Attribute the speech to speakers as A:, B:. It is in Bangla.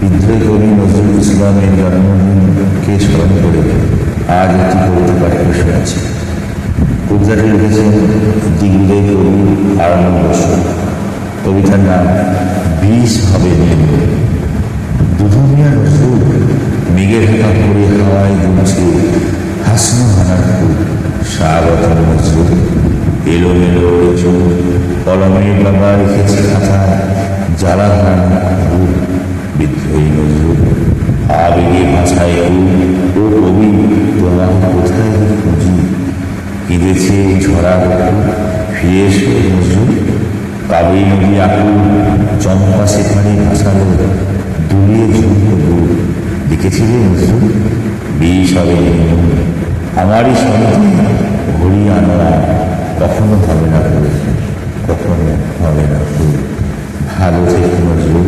A: বিদ্রোহী কবি নজরুল ইসলামের জন্মদিনকে স্মরণ করে আজ একটি কবিতা পাঠ করে শোনাচ্ছি কবিতাটি লিখেছেন দিগ্বিজয় কবি বসু কবিতার নাম বিষ নীল দুধুমিয়া নজরুল মেঘের হাতা পড়ে হাওয়ায় দুলছে হাসনো হানার ফুল। স্বাগত নজরুল। এলো মেলো চুল কলমের বাবা রেখেছে খাতা জ্বালা ধান ভুল বিদ্রোহী নজরুল ও কবি কোথায় খুঁজি ঝরা ফিরে এসো নজরুল নদী আকুল চম্পা সেখানে ভাসালো দুলিয়ে ঝুঁকো বুক দেখেছিলে নজরুল বিষ হবে আমারই সঙ্গে ঘড়ি আনা কখনো হবে না কখনো হবে না ভালো থেকে নজরুল